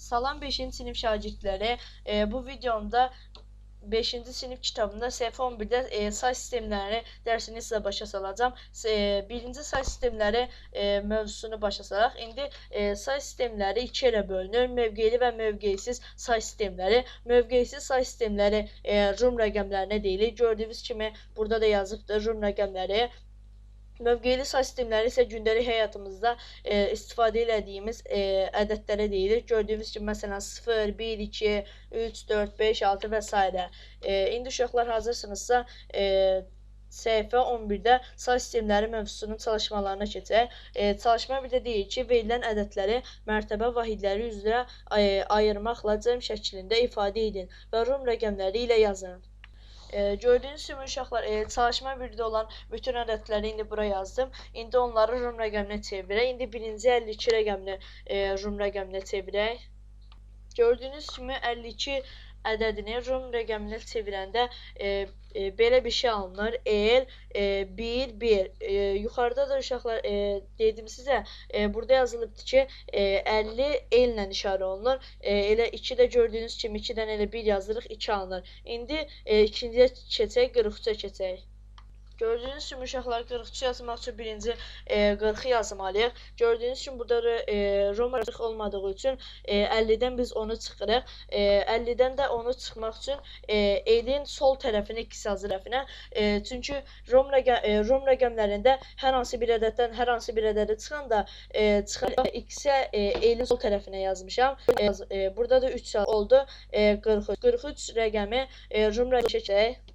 Salam 5-ci sinif şagirdləri. E, bu videomda 5-ci sinif kitabında səhifə 11-də e, say sistemləri dərsini sizə başa salacağam. E, birinci say sistemləri e, mövzusunu başa salaq. İndi e, say sistemləri iki yerə bölünür. Mövqeyli və mövqeysiz say sistemləri. Mövqeysiz say sistemləri e, rum rəqəmlərinə deyilir. Gördüyünüz kimi burada da yazıbdır rum rəqəmləri. Mövqeyli say sistemləri isə gündəlik həyatımızda e, istifadə etdiyimiz e, ədədlərə deyilir. Gördüyünüz kimi məsələn 0, 1, 2, 3, 4, 5, 6 və s. E, indi uşaqlar hazırsınızsa e, səhifə 11-də say sistemləri mövzusunun çalışmalarına keçək. E, çalışma bir də deyir ki, verilən ədədləri mərtəbə vahidləri üzrə e, ayırmaqla cəm şəklində ifadə edin və rum rəqəmləri ilə yazın. E, gördüyünüz kimi uşaqlar e, çalışma birdə olan bütün ədədləri indi bura yazdım. İndi onları rum rəqəminə çevirək. İndi birinci 52 rəqəmini e, rum rəqəminə çevirək. Gördüyünüz kimi 52 ədədini rum rəqəminə çevirəndə e, e, belə bir şey alınır. El e, 1 1. E, yuxarıda da uşaqlar e, dedim sizə, e, burada yazılıbdı ki, e, 50 ellə işarə olunur. E, elə 2 də gördüyünüz kimi 2-dən elə 1 yazırıq, 2 alınır. İndi e, ikinciyə keçək, 43-ə keçək. Gördüyünüz kimi uşaqlar 43 yazmaq üçün birinci e, 40-ı yazmalıyıq. Gördüyünüz kimi burada e, Roma 40 olmadığı üçün e, 50-dən biz onu çıxırıq. E, 50-dən də onu çıxmaq üçün e, elin sol tərəfinə 2 yazı tərəfinə. E, çünki Rom, rəqə, e, Rom rəqəmlərində hər hansı bir ədəddən hər hansı bir ədədə çıxanda e, çıxan x-ə e, elin sol tərəfinə yazmışam. E, e, burada da 3 oldu. E, 43. 43 rəqəmi e, Rum rəqəmi çəkək.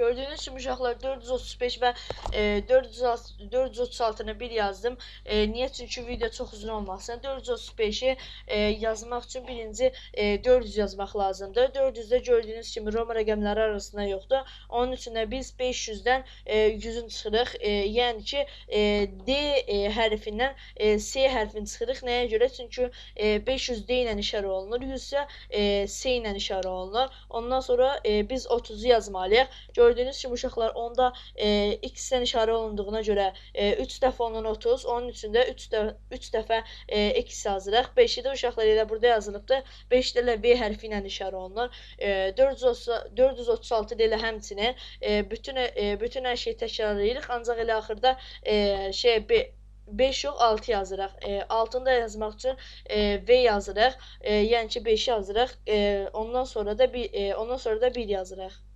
Gördüyünüz kimi uşaqlar 435 və e, 436 436-nı bir yazdım. E, niyə? Çünki video çox uzun olmasın. 435-i e, yazmaq üçün birinci e, 400 yazmaq lazımdır. 400-də gördüyünüz kimi Roma rəqəmləri arasında yoxdur. Onun üçün də biz 500-dən e, 100-ün çıxırıq. E, yəni ki, e, D e, hərfindən e, S hərfini çıxırıq. Nəyə görə? Çünki e, 500 D ilə işarə olunur, 100 isə e, S ilə işarə olunur. Ondan sonra e, biz 30-u yazmalıyıq. Gördüyünüz kimi uşaqlar onda e, x-dən işarə olunduğuna görə e, 3 dəfə onun 30, onun üçün də 3 də 3 dəfə e, x yazırıq. 5-i də uşaqlar elə burada yazılıbdı. 5 də elə V hərfi ilə işarə olunur. E, 430 436 də elə həmçinin e, bütün e, bütün hər şeyi təkrarlayırıq. Ancaq elə axırda e, şey be, 5 yox 6 yazırıq. E, altını da yazmaq üçün e, V yazırıq. E, yəni ki 5 yazırıq. E, ondan sonra da bir e, ondan sonra da 1 yazırıq.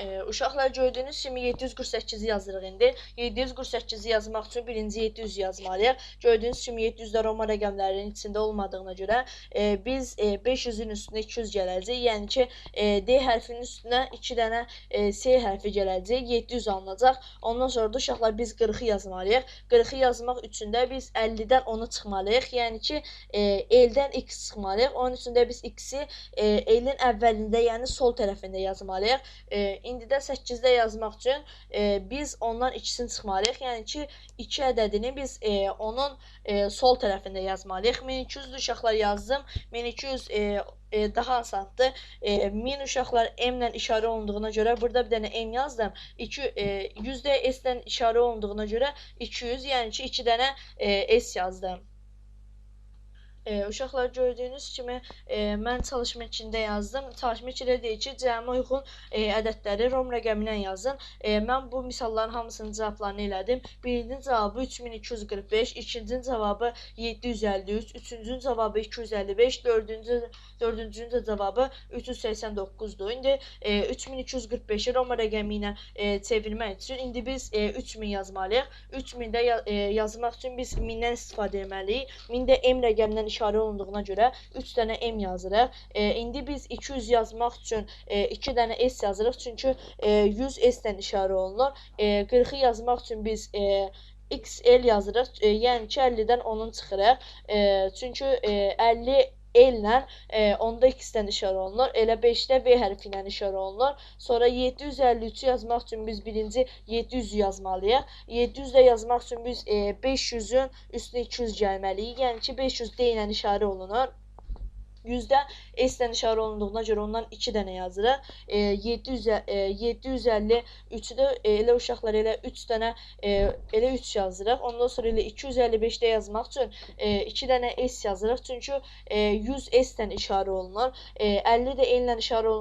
E, uşaqlar gördüyünüz kimi 748-i yazırıq indi. 748-i yazmaq üçün birinci 700 yazmalıyıq. Gördüyünüz kimi 700-də Roma rəqəmlərinin içində olmadığına görə e, biz e, 500-ün üstünə 200 gələcək. Yəni ki, e, D hərfinin üstünə 2 dənə e, S hərfi gələcək. 700 alınacaq. Ondan sonra da uşaqlar biz 40-ı yazmalıyıq. 40-ı yazmaq üçün də biz 50-dən 10-u çıxmalıyıq. Yəni ki, e, eldən x çıxmalıyıq. Onun üçün də biz x-i e, elin əvvəlində, yəni sol tərəfində yazmalıyıq. E, indi də 8-də yazmaq üçün e, biz ondan ikisini çıxmalıyıq. Yəni ki, 2 ədədini biz e, onun e, sol tərəfində yazmalıyıq. 1200 uşaqlar yazdım. 1200 e, e, daha asandır. E, 1000 uşaqlar M ilə işarə olunduğuna görə burada bir dənə M yazdım. 2 e, 100 də S-dən işarə olunduğuna görə 200, yəni ki, 2 dənə e, S yazdım. E, uşaqlar gördüyünüz kimi e, mən çalışma içində yazdım. Çalışma içində deyir ki, cəmi uyğun e, ədədləri rom rəqəmi ilə yazın. E, mən bu misalların hamısının cavablarını elədim. Birincinin cavabı 3245, ikincinin cavabı 753, üçüncünün cavabı 255, dördüncü dördüncünün də cavabı 389-dur. İndi e, 3245-i Roma rəqəmi ilə e, çevirmək üçün indi biz e, 3000 yazmalıyıq. 3000 də ya, e, yazmaq üçün biz 1000-dən istifadə etməliyik. 1000 də M rəqəmindən işarə olunduğuna görə 3 dənə M yazırıq. E, indi biz 200 yazmaq üçün e, 2 dənə S yazırıq. Çünki e, 100 S-dən işarə olunur. E, 40-ı yazmaq üçün biz e, XL yazırıq. E, yəni ki 50-dən onun çıxırıq. E, çünki e, 50 ellə e, onda x-dən işarə olunur. Elə 5-də V hərfi ilə işarə olunur. Sonra 753-ü yazmaq üçün biz birinci 700 yazmalıyıq. 700 də yazmaq üçün biz e, 500-ün üstünə 200 gəlməliyik. Yəni ki 500 D ilə işarə olunur. Yüzdə S-dən işarə olunduğuna görə ondan 2 dənə yazırıq. E, 700 e, 750 3-də e, elə uşaqlar elə 3 dənə e, elə 3 yazırıq. Ondan sonra elə 255-də yazmaq üçün e, 2 dənə S yazırıq. Çünki e, 100 S-dən işarə olunur. E, 50 də L-lə işarə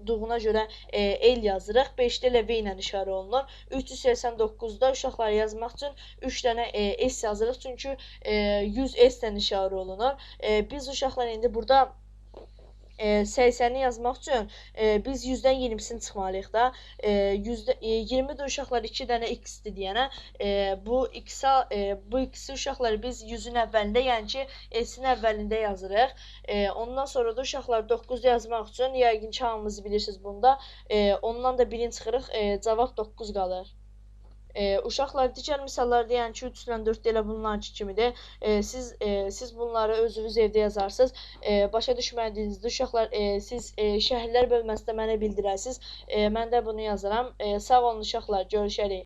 olunduğuna görə e, L yazırıq. 5-də elə V ilə işarə olunur. 389-da uşaqlar yazmaq üçün 3 dənə e, S yazırıq. Çünki e, 100 S-dən işarə olunur. E, biz uşaqlar indi burada e, 80-i yazmaq üçün e, biz 100-dən 20-sini çıxmalıyıq da. E, yüzdə, e, 20-də uşaqlar 2 dənə x-dir deyənə e, bu x-a e, bu x-i uşaqlar biz 100-ün əvvəlində, yəni ki, s-in əvvəlində yazırıq. E, ondan sonra da uşaqlar 9 yazmaq üçün yəqin ki, hamınız bilirsiniz bunda. E, ondan da 1-in çıxırıq, e, cavab 9 qalır. E, uşaqlar digər misallarda yəni ki 3 ilə 4 elə bunlarki kimidir. E, siz e, siz bunları özünüz evdə yazarsınız. E, başa düşmədiyinizdə uşaqlar e, siz e, şərhlər bölməsində mənə bildirərsiniz. E, mən də bunu yazaram. E, sağ olun uşaqlar, görüşərik.